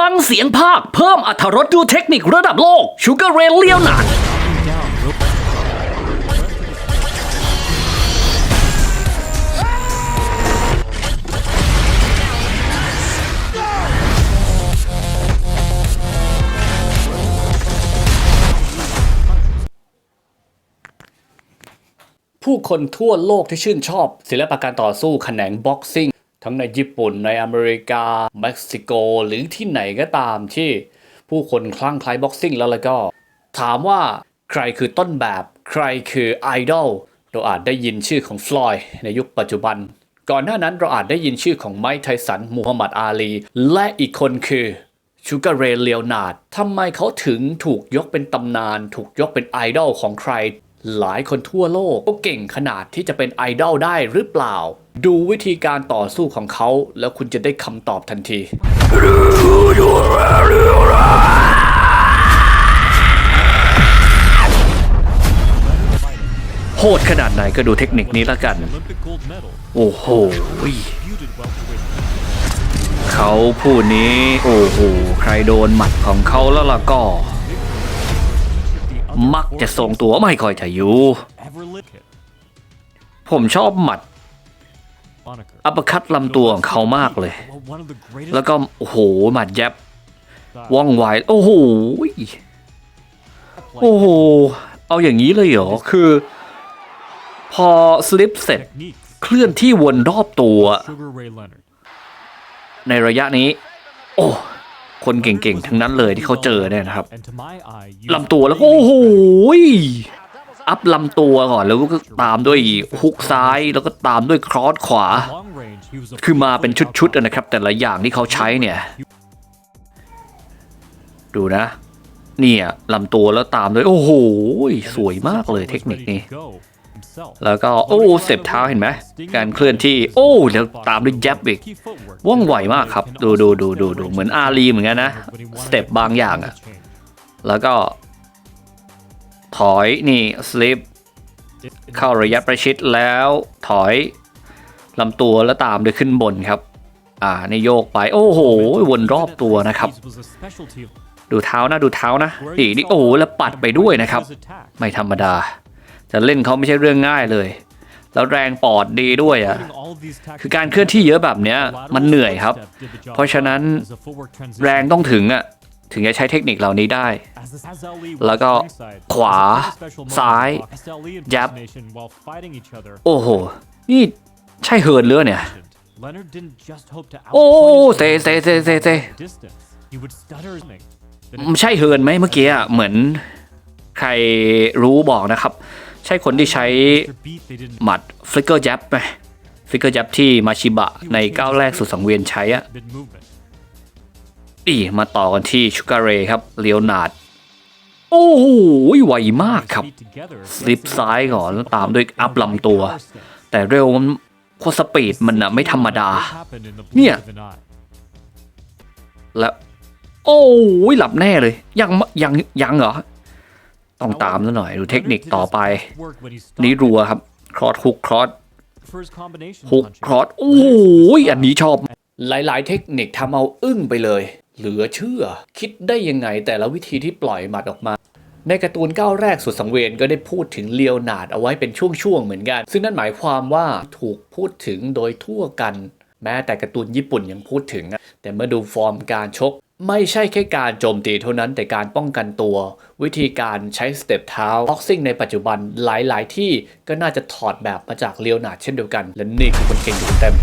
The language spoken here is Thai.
ฟังเสียงภาค เพิ่มอรรถรสดูเทคนิคระดับโลก Sugar Ray เลียวหนาดผู้คนทั่วโลกที่ชื่นชอบ ศิลปะการต่อสู้แขนงบ็อกซิ่ง ทั้งในญี่ปุ่นในอเมริกา เม็กซิโก หรือที่ไหนก็ตามที่ผู้คนคลั่งไคล้บ็อกซิ่งแล้วแล้วก็ ถามว่าใครคือต้นแบบ ใครคือไอดอลเราอาจได้ยินชื่อของฟลอยด์ในยุคปัจจุบัน ก่อนหน้านั้นเราอาจได้ยินชื่อของไมค์ไทสันมูฮัมหมัดอาลี และอีกคนคือชูการเรย์เล o นาร์ดทำไมเขาถึงถูกยกเป็นตำนาน ถูกยกเป็นไอดอลของใคร หลายคนทั่วโลกก็เก่งขนาดที่จะเป็นไอดอลได้หรือเปล่า ดูวิธีการต่อสู้ของเขา แล้วคุณจะได้คำตอบทันทีโหดขนาดไหนก็ดูเทคนิคนี้ละกัน โอ้โห เขาผู้นี้โอ้โห ใครโดนหมัดของเขาแล้วล่ะก็ มักจะทรงตัวไม่ค่อยจะอยู่ ผมชอบหมัด อัปคัตลำตัวของเขามากเลย แล้วก็โอ้โหหมัดแยบว่องไวโอ้โหโอ้โหเอาอย่างนี้เลยเหรอ คือ พอสลิปเสร็จเคลื่อนที่วนรอบตัว ในระยะนี้ โอ้ คนเก่งๆ ทั้งนั้นเลยที่เขาเจอเนี่ยนะครับลำตัวแล้วก็โอ้โห อัพลำตัวก่อนแล้วก็ตามด้วยฮุกซ้ายแล้วก็ตามด้วยครอสขวา คือมาเป็นชุดๆนะครับ แต่ละอย่างที่เขาใช้เนี่ย ดูนะ เนี่ยลำตัวแล้วตามด้วย โอ้โห สวยมากเลยเทคนิคนี้แล้วก็โอ้เสพเท้าเห็นไหมการเคลื่อนที่ โอ้แล้วตามด้วยแยบอีกว่องไวมากครับ ดูดูดูดูดูเหมือนอาลีเหมือนกันนะสเต็ปบางอย่างอะแล้วก็ ถอยนี่สลิปเข้าระยะประชิดแล้วถอยลำตัวแล้วตามด้วยขึ้นบนครับ อ่านี่โยกไปโอ้โห วนรอบตัวนะครับ ดูเท้านะดูเท้านะนี่นี่โอ้โหแล้วปัดไปด้วยนะครับ ไม่ธรรมดา จะเล่นเขาไม่ใช่เรื่องง่ายเลย แล้วแรงปอดดีด้วยอะคือการเคลื่อนที่เยอะแบบเนี้ยมันเหนื่อยครับ เพราะฉะนั้นแรงต้องถึงอะ ถึงจะใช้เทคนิคเหล่านี้ได้ แล้วก็ขวา ซ้าย ยับ โอ้โห นี่ใช่เหินเรือเนี่ย โอ้เตะเตะเตะเตะเตะใช่เหินไหมเมื่อกี้เหมือนใครรู้บอกนะครับ ใช่คนที่ใช้หมัดฟลิกเกอร์ยับไหมฟลิกเกอร์ยับที่มาชิบะในก้าวแรกสุดสังเวียนใช้อะ อีมาต่อกันที่ชูการเรครับเลียวนาดโอ้โหไวมากครับ สลิปซ้ายก่อนแล้วตามด้วยอัพลำตัว แต่เร็วมันโคตรสปีดมันอะไม่ธรรมดา เนี่ย และโอ้ยหลับแน่เลย ยังมยังยังเหรอ ต้องตามซะหน่อยดูเทคนิคต่อไป นี่รัวครับ ครอสฮุกครอสฮุกครอสโอ้ยอันนี้ชอบ หลาย ๆ เทคนิคทำเอาอึ้งไปเลย เหลือเชื่อ คิดได้ยังไงแต่ละวิธีที่ปล่อยหมัดออกมา ในการ์ตูนก้าวแรกสุดสังเวียนก็ได้พูดถึงเลียวนาดเอาไว้เป็นช่วงๆเหมือนกัน ซึ่งนั่นหมายความว่าถูกพูดถึงโดยทั่วกัน แม้แต่การ์ตูนญี่ปุ่นยังพูดถึง แต่เมื่อดูฟอร์มการชก ไม่ใช่แค่การโจมตีเท่านั้นแต่การป้องกันตัว วิธีการใช้สเต็ปเท้าบ็อกซิ่งในปัจจุบันหลายๆ ที่ก็น่าจะถอดแบบมาจากเลียวนาดเช่นเดียวกัน และนี่คือคนเก่งอยู่เต็ม